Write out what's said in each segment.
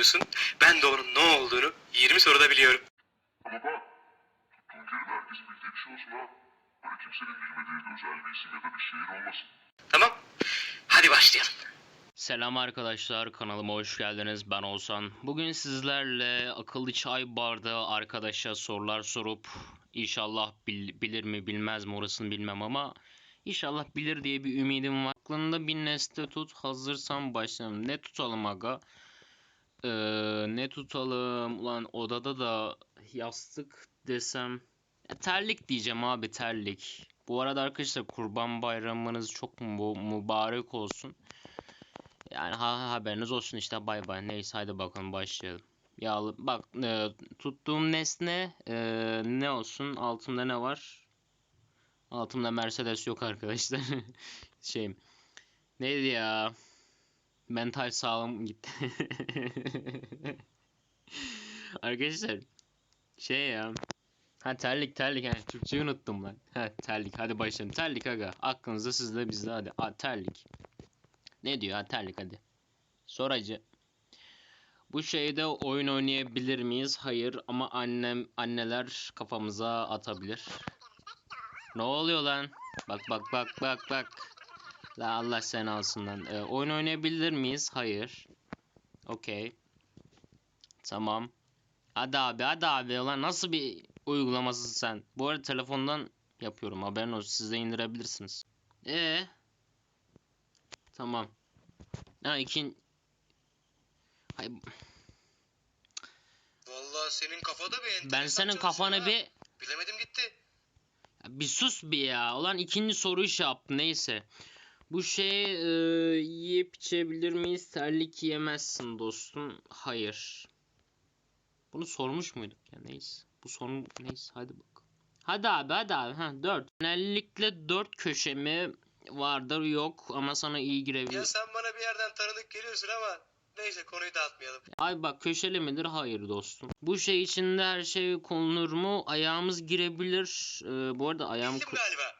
istiyorsun. Ben de onun ne olduğunu 20 soruda biliyorum. Ama bak, tuttuğun bildiği bir şey olsun ha. Böyle kimsenin bilmediği özel bir isim ya da bir şehir olmasın. Tamam. Hadi başlayalım. Selam arkadaşlar kanalıma hoş geldiniz ben Oğuzhan. Bugün sizlerle akıllı çay bardağı arkadaşa sorular sorup inşallah bil- bilir mi bilmez mi orasını bilmem ama inşallah bilir diye bir ümidim var. Aklında bir nesne tut hazırsan başlayalım. Ne tutalım aga? Ee, ne tutalım? Ulan odada da yastık desem. Ya terlik diyeceğim abi terlik. Bu arada arkadaşlar kurban bayramınız çok mu mübarek olsun. Yani ha haberiniz olsun işte bay bay. Neyse hadi bakalım başlayalım. Ya bak e, tuttuğum nesne e, ne olsun? Altımda ne var? Altımda Mercedes yok arkadaşlar. şey neydi ya? Mental sağlığım gitti. arkadaşlar şey ya. Ha terlik terlik ha Türkçeyi unuttum lan. Ha terlik hadi başlayalım. Terlik aga. Aklınızda sizde bizde hadi. Ha, terlik. Ne diyor ha terlik hadi. Soracı. Bu şeyde oyun oynayabilir miyiz? Hayır ama annem anneler kafamıza atabilir. Ne oluyor lan? Bak bak bak bak bak. La Allah seni alsın lan. Ee, oyun oynayabilir miyiz? Hayır. Okey. Tamam. Hadi abi hadi abi ulan nasıl bir uygulamasın sen? Bu arada telefondan yapıyorum haberin olsun siz de indirebilirsiniz. Ee. Tamam. Ha ikin... Hay, Vallahi senin kafada bir enteresan ben senin ha. bir... Bilemedim gitti. Bir sus bir ya. Ulan ikinci soruyu şey yaptı neyse. Bu şey e, yiyip içebilir miyiz? Terlik yemezsin dostum. Hayır. Bunu sormuş muyduk ya neyse. Bu sorun neyse hadi bak. Hadi abi hadi abi. Ha 4. Genellikle 4 köşe mi vardır yok ama sana iyi girebilir. Ya sen bana bir yerden tanıdık geliyorsun ama neyse konuyu dağıtmayalım. Ay bak köşeli midir? Hayır dostum. Bu şey içinde her şey konulur mu? Ayağımız girebilir. Ee, bu arada ayağım Bildim galiba.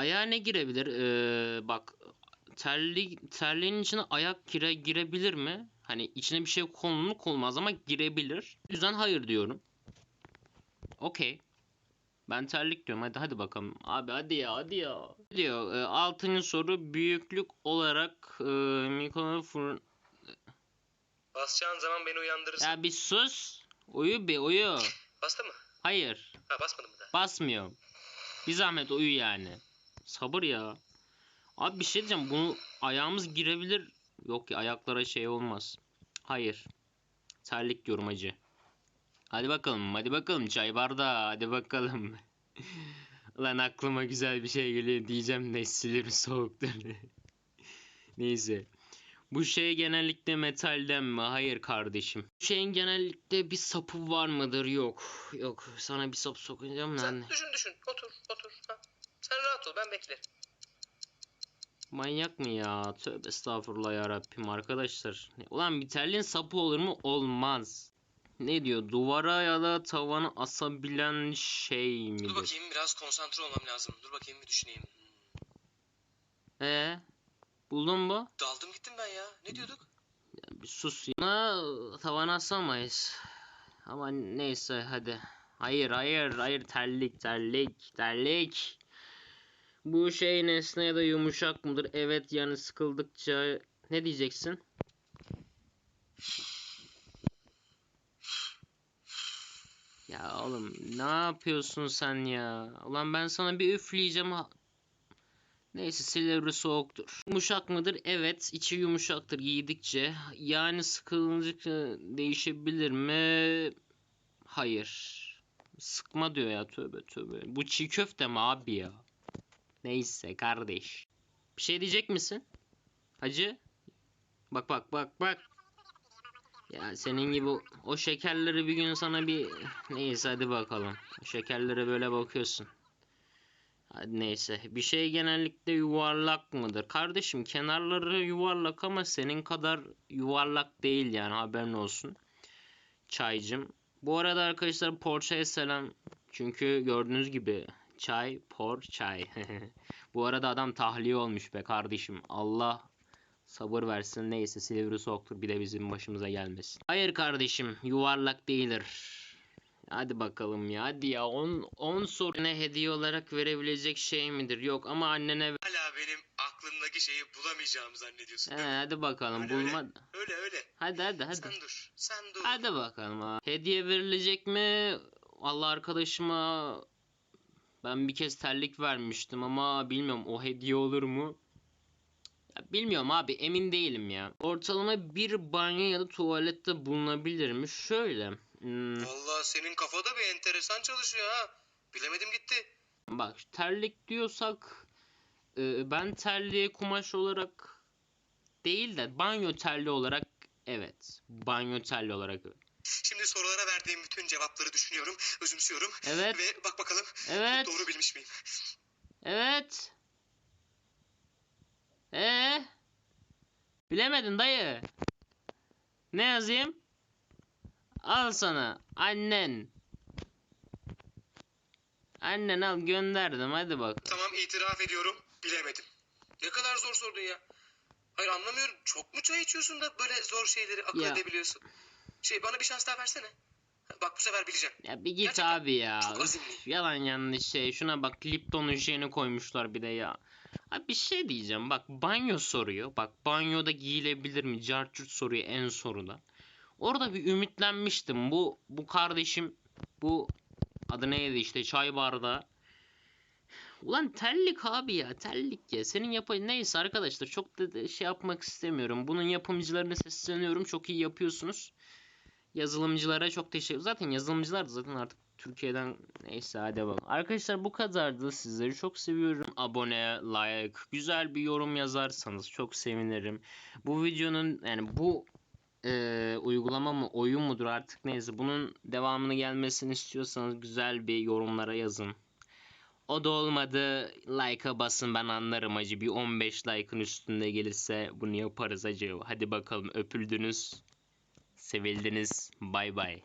Ayağa ne girebilir? Ee, bak terli terliğin içine ayak gire girebilir mi? Hani içine bir şey konulur konulmaz ama girebilir. O yüzden hayır diyorum. Okey. Ben terlik diyorum. Hadi hadi bakalım. Abi hadi ya hadi ya. Diyor. E, altıncı soru büyüklük olarak e, mikro fırın Basacağın zaman beni uyandırırsın. Ya bir sus. Uyu bir uyu. Bastı mı? Hayır. Ha basmadım mı daha? Basmıyor. Bir zahmet uyu yani. Sabır ya. Abi bir şey diyeceğim. Bunu ayağımız girebilir. Yok ya ayaklara şey olmaz. Hayır. Terlik diyorum acı. Hadi bakalım. Hadi bakalım. Çay bardağı. Hadi bakalım. Lan aklıma güzel bir şey geliyor diyeceğim de silirim soğuktur. Neyse. Bu şey genellikle metalden mi? Hayır kardeşim. Bu şeyin genellikle bir sapı var mıdır? Yok. Yok. Sana bir sap sokacağım lan. Sen düşün düşün. Otur otur. Sen rahat ol ben beklerim. Manyak mı ya? Tövbe estağfurullah ya Rabbim arkadaşlar. Ulan bir terliğin sapı olur mu? Olmaz. Ne diyor? Duvara ya da tavana asabilen şey Dur midir? bakayım biraz konsantre olmam lazım. Dur bakayım bir düşüneyim. Ee? Buldun mu? Daldım gittim ben ya. Ne diyorduk? Bir sus ya. Buna tavana asamayız. Ama neyse hadi. Hayır hayır hayır terlik terlik terlik. Bu şey nesne ya da yumuşak mıdır? Evet yani sıkıldıkça ne diyeceksin? Ya oğlum ne yapıyorsun sen ya? Ulan ben sana bir üfleyeceğim. Neyse silivri soğuktur. Yumuşak mıdır? Evet. içi yumuşaktır giydikçe. Yani sıkılınca değişebilir mi? Hayır. Sıkma diyor ya tövbe tövbe. Bu çiğ köfte mi abi ya? Neyse kardeş. Bir şey diyecek misin? Hacı? Bak bak bak bak. Ya senin gibi o, şekerleri bir gün sana bir... Neyse hadi bakalım. O şekerlere böyle bakıyorsun. Hadi neyse. Bir şey genellikle yuvarlak mıdır? Kardeşim kenarları yuvarlak ama senin kadar yuvarlak değil yani haberin olsun. Çaycım. Bu arada arkadaşlar Porsche'ye selam. Çünkü gördüğünüz gibi çay, por, çay. Bu arada adam tahliye olmuş be kardeşim. Allah Sabır versin neyse Silivri soğuktur bir de bizim başımıza gelmesin. Hayır kardeşim yuvarlak değildir. Hadi bakalım ya hadi ya 10 10 soru ne hediye olarak verebilecek şey midir? Yok ama annene Hala benim aklımdaki şeyi bulamayacağımı zannediyorsun He, hadi bakalım Öyle, öyle. bulma. Öyle öyle. Hadi hadi hadi. Sen dur. Sen dur. Hadi bakalım ha. Hediye verilecek mi? Allah arkadaşıma ben bir kez terlik vermiştim ama bilmiyorum o hediye olur mu? Ya bilmiyorum abi emin değilim ya. Ortalama bir banyo ya da tuvalette bulunabilir mi? Şöyle. hmm, Vallahi senin kafada bir enteresan çalışıyor ha. Bilemedim gitti. bak terlik diyorsak e, ben terliğe kumaş olarak değil de banyo terliği olarak evet. Banyo terliği olarak evet. Şimdi sorulara verdiğim bütün cevapları düşünüyorum, özümsüyorum Evet. ve bak bakalım Evet. doğru bilmiş miyim? Evet. Ee? Bilemedin dayı. Ne yazayım? Al sana annen. Annen al gönderdim hadi bak. Tamam itiraf ediyorum, bilemedim. Ne kadar zor sordun ya. Hayır anlamıyorum. Çok mu çay içiyorsun da böyle zor şeyleri akıl Ya. edebiliyorsun? Şey bana bir şans daha versene. Bak bu sefer bileceğim. Ya bir git Gerçekten abi ya. Üf, yalan yanlış şey. Şuna bak Lipton'un şeyini koymuşlar bir de ya. Abi bir şey diyeceğim. Bak banyo soruyor. Bak banyoda giyilebilir mi? Carçurt soruyor en soruda. Orada bir ümitlenmiştim. Bu bu kardeşim bu adı neydi işte çay bardağı. Ulan terlik abi ya terlik ya. Senin yapay neyse arkadaşlar çok da şey yapmak istemiyorum. Bunun yapımcılarına sesleniyorum. Çok iyi yapıyorsunuz. Yazılımcılara çok teşekkür. Zaten yazılımcılar da zaten artık Türkiye'den neyse hadi bak. Arkadaşlar bu kadardı. Sizleri çok seviyorum. Abone, like, güzel bir yorum yazarsanız çok sevinirim. Bu videonun yani bu e, uygulama mı oyun mudur artık neyse bunun devamını gelmesini istiyorsanız güzel bir yorumlara yazın. O da olmadı like'a basın ben anlarım acı bir 15 like'ın üstünde gelirse bunu yaparız acı. Hadi bakalım öpüldünüz. Sevildiniz. Bay bay.